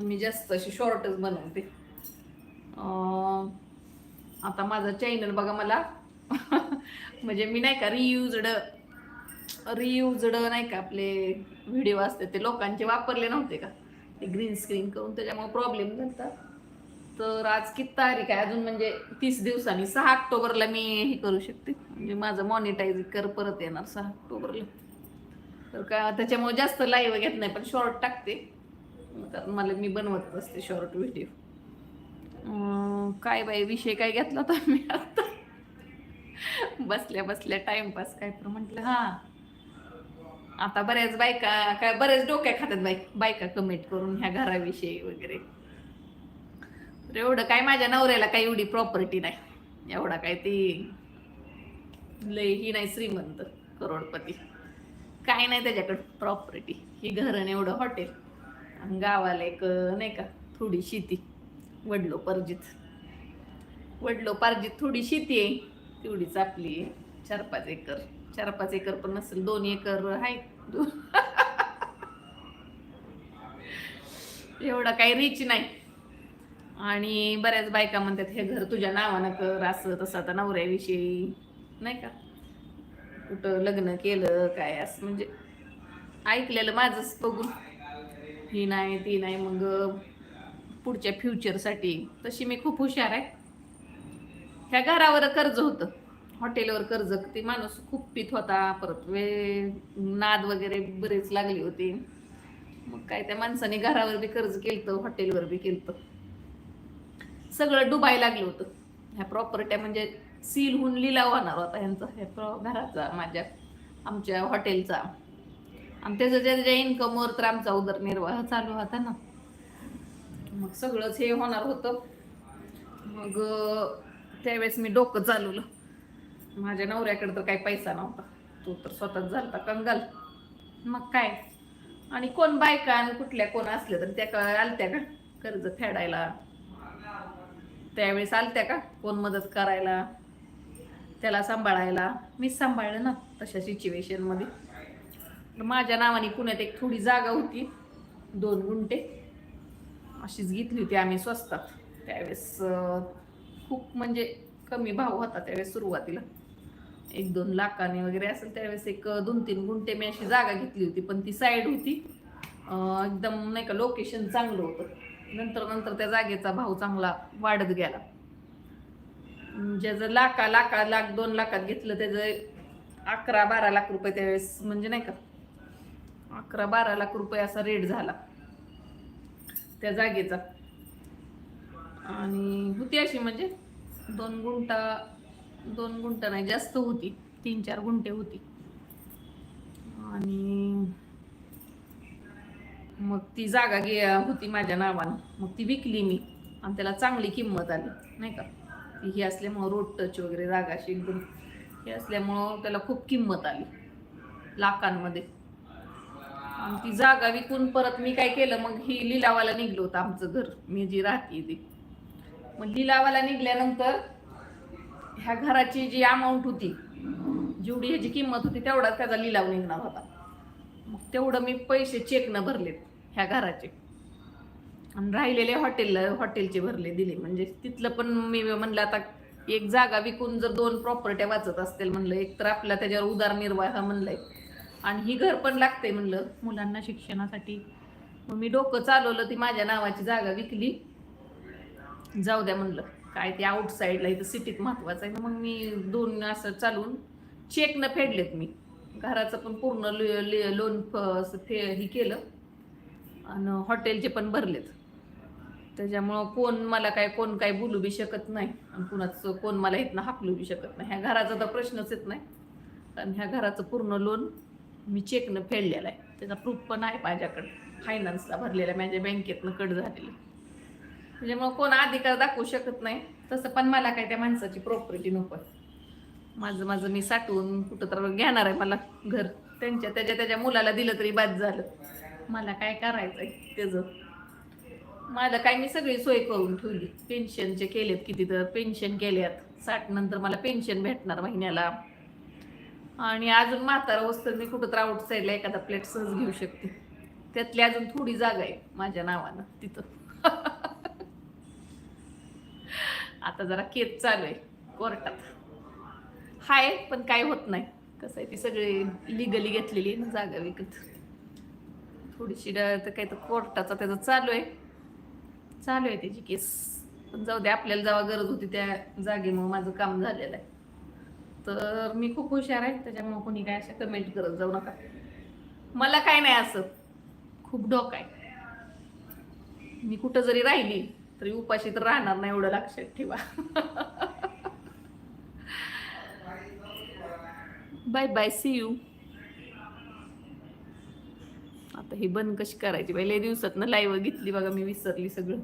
मी जास्त अशी शॉर्टच बनवते. आता माझं चॅनल बघा मला. म्हणजे मी नाही का रियुजड रियुजड नाही का आपले व्हिडिओ असते ते लोकांचे वापरले नव्हते का? ते ग्रीन स्क्रीन करून त्याच्यामुळे प्रॉब्लेम झाला तर आज किती तारीख आहे? अजून म्हणजे तीस दिवसांनी सहा ऑक्टोबरला मी हे करू शकते. म्हणजे माझं मॉनिटायझिंग कर परत येणार सहा ऑक्टोबरला. तर का त्याच्यामुळे जास्त लाईव्ह घेत नाही पण शॉर्ट टाकते. कारण मला मी बनवत असते शॉर्ट व्हिडिओ काय बाई विषय काय घेतला होता मी आता? बसल्या बसल्या टाइमपास काय तर म्हटलं हा. आता बऱ्याच बायका काय बऱ्याच डोक्या खातात बाईक बायका कमेंट करून ह्या घराविषयी वगैरे. तर एवढं काय माझ्या नवऱ्याला काही एवढी प्रॉपर्टी नाही. एवढा काय ती लय ही नाही श्रीमंत करोडपती. काय नाही त्याच्याकडे प्रॉपर्टी ही घरं एवढं हॉटेल आणि गावाला एक नाही का थोडी शेती. वडलो परजित. वडलो पार्जित थोडी शेती आहे. तेवढीच आपली चार पाच एकर. चार पाच एकर पण नसेल दोन एकर आहे. एवढं काही रिच नाही. आणि बऱ्याच बायका म्हणतात हे घर तुझ्या नावानं कर असं तसं आता नवऱ्याविषयी नाही का? कुठं लग्न केलं काय असं म्हणजे ऐकलेलं माझंच बघून. ही नाही ती नाही मग पुढच्या फ्युचरसाठी. तशी मी खूप हुशार आहे. ह्या घरावर कर्ज होतं. हॉटेलवर कर्ज. ते माणूस खूप पित होता. परत वे नाद वगैरे बरेच लागली होती. मग काय त्या माणसाने घरावर बी कर्ज केलं हॉटेलवर बी केलं सगळं डुबाय लागलं होतं. ह्या प्रॉपर्ट्या म्हणजे सील होऊन लिलाव होणार होता ह्यांचा. ह्या घराचा माझ्या आमच्या हॉटेलचा. आणि त्याचं त्याच्या इन्कमवर तर आमचा उदरनिर्वाह चालू होता ना. मग सगळंच हे होणार होतं. मग त्यावेळेस मी डोकं चालवलं. माझ्या नवऱ्याकडे तर काही पैसा नव्हता. तो तर स्वतःच झाला कंगाल. मग काय? आणि कोण बायका आणि कुठल्या कोण असल्या तर त्या का आलत्या का? कर्ज फेडायला. त्यावेळेस आलत्या का? कोण मदत करायला? त्याला सांभाळायला. मीच सांभाळलं ना तशा सिच्युएशनमध्ये तर माझ्या नावाने पुण्यात एक थोडी जागा होती. दोन गुंठे. अशीच घेतली होती आम्ही स्वस्तात. त्यावेळेस खूप म्हणजे कमी भाव होता त्यावेळेस सुरुवातीला. एक दोन लाखाने वगैरे असेल त्यावेळेस एक दोन तीन गुंठे मी अशी जागा घेतली होती. पण ती साईड होती. एकदम नाही का लोकेशन चांगलं होतं. नंतर नंतर त्या जागेचा भाव चांगला वाढत गेला. म्हणजे ज्याचं लाखा लाखा लाख दोन लाखात घेतलं त्याचं अकरा बारा लाख रुपये त्यावेळेस म्हणजे नाही का अकरा बारा लाख रुपये असा रेट झाला. त्या जागेचा. आणि होती अशी म्हणजे दोन गुंठा दोन गुंठा नाही जास्त होती. तीन चार गुंठे होती. आणि मग ती जागा गे होती माझ्या नावानं. मग ती विकली मी. आणि त्याला चांगली किंमत आली. नाही का? ती ही असल्यामुळं रोड टच वगैरे जागा अशी एकदम हे असल्यामुळं त्याला खूप किंमत आली. लाखांमध्ये. आणि ती जागा विकून परत मी काय केलं मग ही लिलावाला निघलो होतं आमचं घर. मी जी राहते ती. मग लिलावाला निघल्यानंतर ह्या घराची जी अमाऊंट होती जेवढी ह्याची किंमत होती तेवढाच त्याचा लिलाव निघणार होता. मग तेवढं मी पैसे चेकनं भरलेत ह्या घराचे. आणि राहिलेले हॉटेलला हॉटेलचे भरले दिले. म्हणजे तिथलं पण मी म्हणलं आता एक जागा विकून जर दोन प्रॉपर्ट्या वाचत असतील म्हणलं एक तर आपला त्याच्यावर उदारनिर्वाह म्हणलंय. आणि ही घर पण लागते म्हणलं मुलांना शिक्षणासाठी. मग मी डोकं चालवलं ती माझ्या नावाची जागा विकली. जाऊ द्या म्हणलं काय ते आउटसाईडला इथं सिटीत महत्वाचं आहे मग मी दोन असं चालून चेकनं फेडलेत मी. घराचं पण पूर्ण लोन फे ही केलं. आणि हॉटेलचे पण भरलेत. त्याच्यामुळं कोण मला काय कोण काय बोलू बी शकत नाही. आणि कुणाचं कोण मला इथनं हाकलू बी शकत नाही. ह्या घराचा तर प्रश्नच येत नाही. कारण ह्या घराचं पूर्ण लोन मी चेकनं फेडलेला आहे. त्याचा प्रूफ पण आहे माझ्याकडे. फायनान्सला भरलेला आहे. माझ्या बँकेतनं कट झालेलं. म्हणजे त्याच्यामुळं कोण अधिकार दाखवू शकत नाही. तसं पण मला काय त्या माणसाची प्रॉपर्टी नको माझं माझं मी साठवून कुठं तर घेणार आहे मला घर. त्यांच्या त्याच्या त्याच्या मुलाला दिलं तरी बाद झालं. मला काय करायचं आहे त्याचं? माझं काय मी सगळी सोय करून ठेवली. पेन्शनचे केलेत किती तर. पेन्शन केल्यात साठ नंतर मला पेन्शन भेटणार महिन्याला. आणि अजून म्हातारा वस्तू मी कुठं तर आउटसाईडला एखादा प्लेट सहज घेऊ शकते. त्यातली अजून थोडी जागा आहे माझ्या नावानं तिथं. आता जरा केस चालू आहे कोर्टात. हाय पण काय होत नाही. कसं आहे ती सगळी लिगली घेतलेली आहे ना जागा विकत. थोडीशी तर काही तर कोर्टाचा त्याचं चालू आहे. चालू आहे त्याची केस. पण जाऊ दे आपल्याला जेव्हा गरज होती त्या जागेमुळे माझं काम झालेलं आहे. तर मी खूप हुशार आहे त्याच्यामुळे कोणी काय अशा कमेंट करत जाऊ नका. मला काय नाही असं. खूप डोक आहे. मी कुठं जरी राहिली तरी उपाशी तर राहणार नाही एवढं लक्षात ठेवा. बाय बाय सी यू आता ही बंद कशी करायची पहिले दिवसात ना लाईव्ह घेतली बघा मी विसरली सगळं.